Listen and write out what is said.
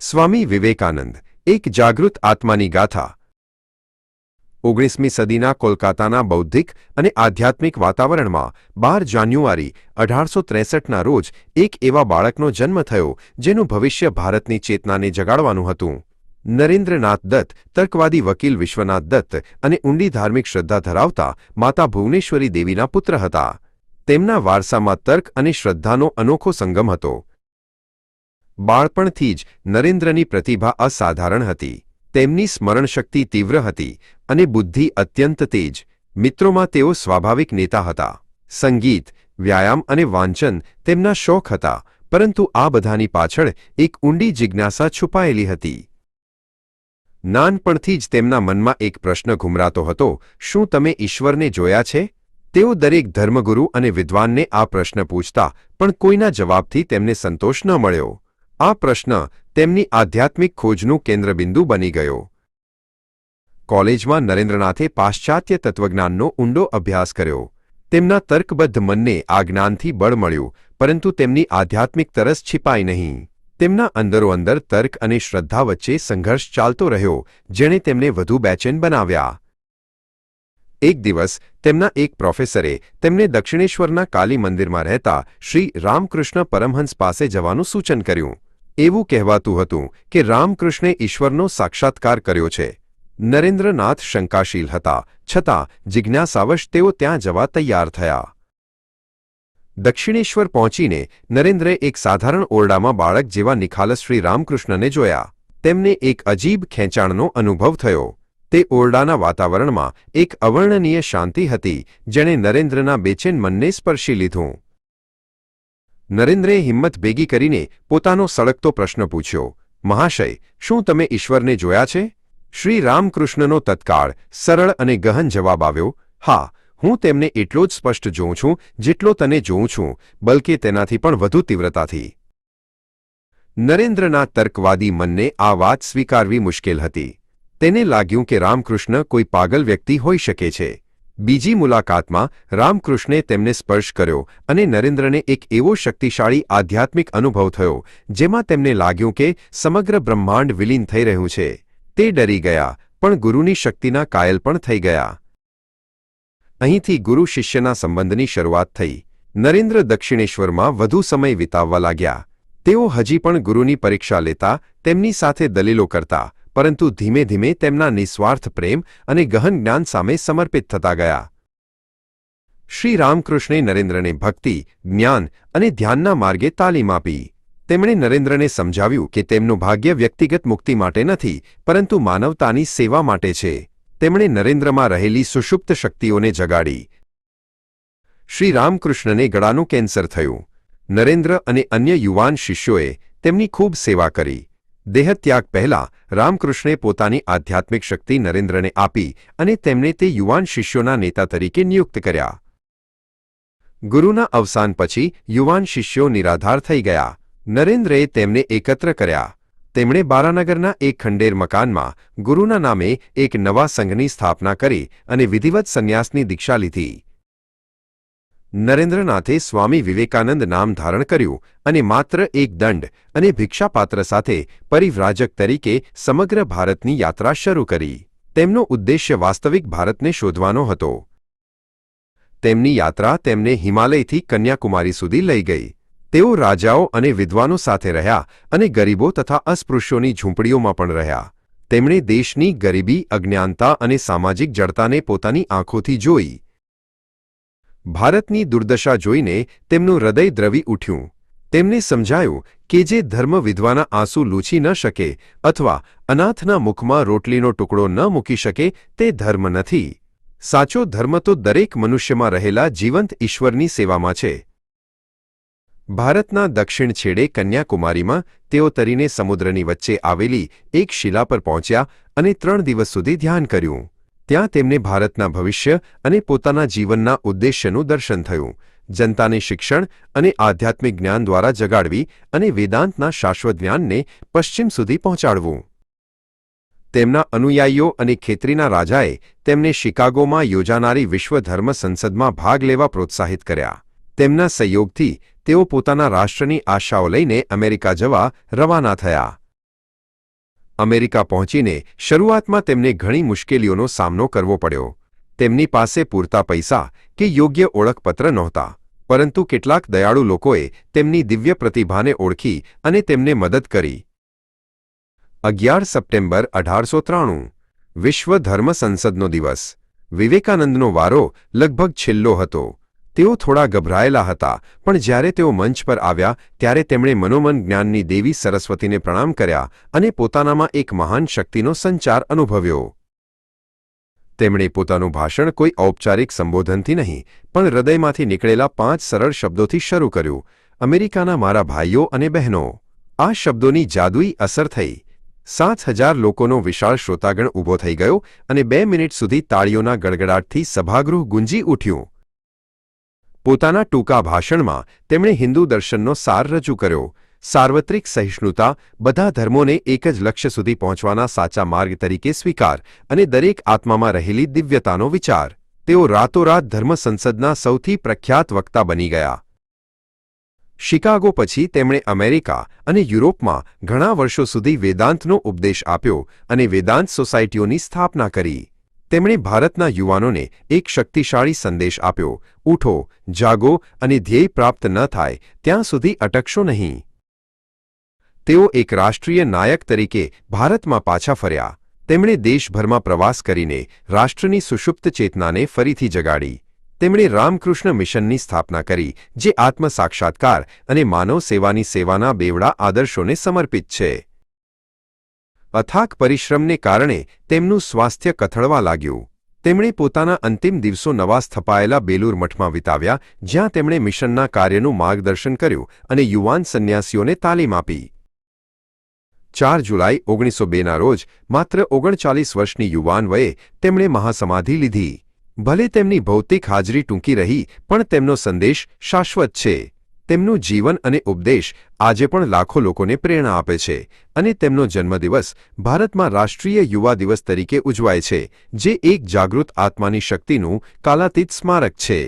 સ્વામી વિવેકાનંદ, એક જાગૃત આત્માની ગાથા. ઓગણીસમી સદીના કોલકાતાના બૌદ્ધિક અને આધ્યાત્મિક વાતાવરણમાં બાર જાન્યુઆરી, અઢારસો ત્રેસઠના રોજ એક એવા બાળકનો જન્મ થયો, જેનું ભવિષ્ય ભારતની ચેતનાને જગાડવાનું હતું. નરેન્દ્રનાથ દત્ત, તર્કવાદી વકીલ વિશ્વનાથ દત્ત અને ઊંડી ધાર્મિક શ્રદ્ધા ધરાવતા માતા ભુવનેશ્વરી દેવીના પુત્ર હતા. તેમના વારસામાં તર્ક અને શ્રદ્ધાનો અનોખો સંગમ હતો. બાળપણથી જ નરેન્દ્રની પ્રતિભા અસાધારણ હતી. તેમની સ્મરણશક્તિ તીવ્ર હતી અને બુદ્ધિ અત્યંત તેજ. મિત્રોમાં તેઓ સ્વાભાવિક નેતા હતા. સંગીત, વ્યાયામ અને વાંચન તેમના શોખ હતા, પરંતુ આ બધાની પાછળ એક ઊંડી જિજ્ઞાસા છુપાયેલી હતી. નાનપણથી જ તેમના મનમાં એક પ્રશ્ન ઘુમરાતો હતો, શું તમે ઈશ્વરને જોયા છે? તેઓ દરેક ધર્મગુરુ અને વિદ્વાનને આ પ્રશ્ન પૂછતા પણ કોઈના જવાબથી તેમને સંતોષ ન મળ્યો. આ પ્રશ્ન તેમની આધ્યાત્મિક ખોજનું કેન્દ્રબિંદુ બની ગયો. કોલેજમાં નરેન્દ્રનાથે પાશ્ચાત્ય તત્વજ્ઞાનનો ઊંડો અભ્યાસ કર્યો. તેમના તર્કબદ્ધ મનને આ જ્ઞાનથી બળ મળ્યું, પરંતુ તેમની આધ્યાત્મિક તરસ છિપાઈ નહીં. તેમના અંદરોઅંદર તર્ક અને શ્રદ્ધા વચ્ચે સંઘર્ષ ચાલતો રહ્યો, જેણે તેમને વધુ બેચેન બનાવ્યા. એક દિવસ, તેમના એક પ્રોફેસરે તેમને દક્ષિણેશ્વરના કાલી મંદિરમાં રહેતા શ્રી રામકૃષ્ણ પરમહંસ પાસે જવાનું સૂચન કર્યું. એવું કહેવાતું હતું કે રામકૃષ્ણે ઈશ્વરનો સાક્ષાત્કાર કર્યો છે. નરેન્દ્રનાથ શંકાશીલ હતા, છતાં જિજ્ઞાસાવશ તેઓ ત્યાં જવા તૈયાર થયા. દક્ષિણેશ્વર પહોંચીને નરેન્દ્રે એક સાધારણ ઓરડામાં બાળક જેવા નિખાલસ શ્રી રામકૃષ્ણને જોયા. તેમને એક અજીબ ખેંચાણનો અનુભવ થયો. તે ઓરડાના વાતાવરણમાં એક અવર્ણનીય શાંતિ હતી, જેણે નરેન્દ્રના બેચેન મનને સ્પર્શી લીધું. નરેન્દ્રે હિંમત ભેગી કરીને પોતાનો સળગતો પ્રશ્ન પૂછ્યો, મહાશય, શું તમે ઈશ્વરને જોયા છે? શ્રી રામકૃષ્ણનો તત્કાળ, સરળ અને ગહન જવાબ આવ્યો, હા, હું તેમને એટલો જ સ્પષ્ટ જોઉં છું જેટલો તને જોઉં છું, બલકે તેનાથી પણ વધુ તીવ્રતાથી. નરેન્દ્રના તર્કવાદી મનને આ વાત સ્વીકારવી મુશ્કેલ હતી. તેને લાગ્યું કે રામકૃષ્ણ કોઈ પાગલ વ્યક્તિ હોઈ શકે છે. બીજી મુલાકાતમાં રામકૃષ્ણે તેમને સ્પર્શ કર્યો અને નરેન્દ્રને એક એવો શક્તિશાળી આધ્યાત્મિક અનુભવ થયો, જેમાં તેમને લાગ્યું કે સમગ્ર બ્રહ્માંડ વિલીન થઈ રહ્યું છે. તે ડરી ગયા, પણ ગુરુની શક્તિના કાયલ પણ થઈ ગયા. અહીંથી ગુરુ શિષ્યના સંબંધની શરૂઆત થઈ. નરેન્દ્ર દક્ષિણેશ્વરમાં વધુ સમય વિતાવવા લાગ્યા. તેઓ હજી પણ ગુરુની પરીક્ષા લેતા, તેમની સાથે દલીલો કરતા પરંતુ ધીમે ધીમે તેમના નિસ્વાર્થ પ્રેમ અને ગહન જ્ઞાન સામે સમર્પિત થતા ગયા. શ્રી રામકૃષ્ણે નરેન્દ્રને ભક્તિ, જ્ઞાન અને ધ્યાનના માર્ગે તાલીમ આપી. તેમણે નરેન્દ્રને સમજાવ્યું કે તેમનું ભાગ્ય વ્યક્તિગત મુક્તિ માટે નથી, પરંતુ માનવતાની સેવા માટે છે. તેમણે નરેન્દ્રમાં રહેલી સુષુપ્ત શક્તિઓને જગાડી. શ્રી રામકૃષ્ણને ગળાનું કેન્સર થયું. નરેન્દ્ર અને અન્ય યુવાન શિષ્યોએ તેમની ખૂબ સેવા કરી. દેહત્યાગ પહેલા રામકૃષ્ણે પોતાની આધ્યાત્મિક શક્તિ નરેન્દ્રને આપી અને તેમને તે યુવાન શિષ્યોના નેતા તરીકે નિયુક્ત કર્યા. ગુરુના અવસાન પછી યુવાન શિષ્યો નિરાધાર થઈ ગયા. નરેન્દ્રએ તેમને એકત્ર કર્યા. તેમણે બારાનગરના એક ખંડેર મકાનમાં ગુરુના નામે એક નવા સંઘની સ્થાપના કરી અને વિધિવત સંન્યાસની દીક્ષા લીધી. નરેન્દ્રનાથે સ્વામી વિવેકાનંદ નામ ધારણ કર્યું અને માત્ર એક દંડ અને ભિક્ષાપાત્ર સાથે પરિવ્રાજક તરીકે સમગ્ર ભારતની યાત્રા શરૂ કરી. તેમનો ઉદ્દેશ્ય વાસ્તવિક ભારતને શોધવાનો હતો. તેમની યાત્રા તેમને હિમાલયથી કન્યાકુમારી સુધી લઈ ગઈ. તેઓ રાજાઓ અને વિદ્વાનો સાથે રહ્યા અને ગરીબો તથા અસ્પૃશ્યોની ઝૂંપડીઓમાં પણ રહ્યા. તેમણે દેશની ગરીબી, અજ્ઞાનતા અને સામાજિક જડતાને પોતાની આંખોથી જોઈ. ભારતની દુર્દશા જોઈને તેમનું હૃદય દ્રવી ઉઠ્યું. તેમને સમજાયું કે જે ધર્મ વિધવાના આંસુ લૂછી ન શકે અથવા અનાથના મુખમાં રોટલીનો ટુકડો ન મૂકી શકે તે ધર્મ નથી. સાચો ધર્મ તો દરેક મનુષ્યમાં રહેલા જીવંત ઈશ્વરની સેવામાં છે. ભારતના દક્ષિણ છેડે કન્યાકુમારીમાં તેઓ તરીને સમુદ્રની વચ્ચે આવેલી એક શિલા પર પહોંચ્યા અને ત્રણ દિવસ સુધી ધ્યાન કર્યું. ત્યાં તેમને ભારતના ભવિષ્ય અને પોતાના જીવનના ઉદ્દેશ્યનું દર્શન થયું. જનતાને શિક્ષણ અને આધ્યાત્મિક જ્ઞાન દ્વારા જગાડવી અને વેદાંતના શાશ્વત જ્ઞાનને પશ્ચિમ સુધી પહોંચાડવું. તેમના અનુયાયીઓ અને ખેતરીના રાજાએ તેમને શિકાગોમાં યોજાનારી વિશ્વ ધર્મ સંસદમાં ભાગ લેવા પ્રોત્સાહિત કર્યા. તેમના સહયોગથી તેઓ પોતાના રાષ્ટ્રની આશાઓ લઈને અમેરિકા જવા રવાના થયા. અમેરિકા પહોંચીને શરૂઆતમાં તેમને ઘણી મુશ્કેલીઓનો સામનો કરવો પડ્યો. તેમની પાસે પૂરતા પૈસા કે યોગ્ય ઓળખપત્ર નહોતા, પરંતુ કેટલાક દયાળુ લોકોએ તેમની દિવ્ય પ્રતિભાને ઓળખી અને તેમને મદદ કરી. અગિયાર સપ્ટેમ્બર અઢારસો ત્રાણું, વિશ્વ ધર્મ સંસદનો દિવસ. વિવેકાનંદનો વારો લગભગ છેલ્લો હતો. તેઓ થોડા ગભરાયેલા હતા, પણ જ્યારે તેઓ મંચ પર આવ્યા, ત્યારે તેમણે મનોમન જ્ઞાનની દેવી સરસ્વતીને પ્રણામ કર્યા અને પોતાનામાં એક મહાન શક્તિનો સંચાર અનુભવ્યો. તેમણે પોતાનું ભાષણ કોઈ ઔપચારિક સંબોધનથી નહીં, પણ હૃદયમાંથી નીકળેલા પાંચ સરળ શબ્દોથી શરૂ કર્યું. અમેરિકાના મારા ભાઈઓ અને બહેનો, આ શબ્દોની જાદુઈ અસર થઈ. સાત હજાર લોકોનો વિશાળ શ્રોતાગણ ઊભો થઈ ગયો અને બે મિનિટ સુધી તાળીઓના ગડગડાટથી સભાગૃહ ગુંજી ઉઠ્યું. પોતાના ટૂંકા ભાષણમાં તેમણે હિન્દુ દર્શનનો સાર રજૂ કર્યો. સાર્વત્રિક સહિષ્ણુતા બધા ધર્મોને એક જ લક્ષ્ય સુધી પહોંચવાના સાચા માર્ગ તરીકે સ્વીકાર અને દરેક આત્મામાં રહેલી દિવ્યતાનો વિચાર. તેઓ રાતોરાત ધર્મ સંસદના સૌથી પ્રખ્યાત વક્તા બની ગયા. શિકાગો પછી તેમણે અમેરિકા અને યુરોપમાં ઘણા વર્ષો સુધી વેદાંતનો ઉપદેશ આપ્યો અને વેદાંત સોસાયટીઓની સ્થાપના કરી. તેમણે ભારતના યુવાનોને એક શક્તિશાળી સંદેશ આપ્યો, ઉઠો, જાગો અને ધ્યેય પ્રાપ્ત ન થાય, ત્યાં સુધી અટકશો નહીં. તેઓ એક રાષ્ટ્રીય નાયક તરીકે ભારતમાં પાછા ફર્યા. તેમણે દેશભરમાં પ્રવાસ કરીને રાષ્ટ્રની સુષુપ્ત ચેતનાને ફરીથી જગાડી. તેમણે રામકૃષ્ણ મિશનની સ્થાપના કરી, જે આત્મસાક્ષાત્કાર અને માનવ સેવાની સેવાના બેવડા આદર્શોને સમર્પિત છે. અથાક પરિશ્રમને કારણે તેમનું સ્વાસ્થ્ય કથળવા લાગ્યું. તેમણે પોતાના અંતિમ દિવસો નવા સ્થપાયેલા બેલુર મઠમાં વિતાવ્યા, જ્યાં તેમણે મિશનના કાર્યનું માર્ગદર્શન કર્યું અને યુવાન સંન્યાસીઓને તાલીમ આપી. ચાર જુલાઈ ઓગણીસો બેના રોજ, માત્ર ઓગણચાલીસ વર્ષની યુવાન વયે તેમણે મહાસમાધિ લીધી. ભલે તેમની ભૌતિક હાજરી ટૂંકી રહી, પણ તેમનો સંદેશ શાશ્વત છે. તેમનું જીવન અને ઉપદેશ આજે પણ લાખો લોકોને પ્રેરણા આપે છે અને તેમનો જન્મદિવસ ભારતમાં રાષ્ટ્રીય યુવા દિવસ તરીકે ઉજવાય છે, જે એક જાગૃત આત્માની શક્તિનું કાલાતીત સ્મારક છે.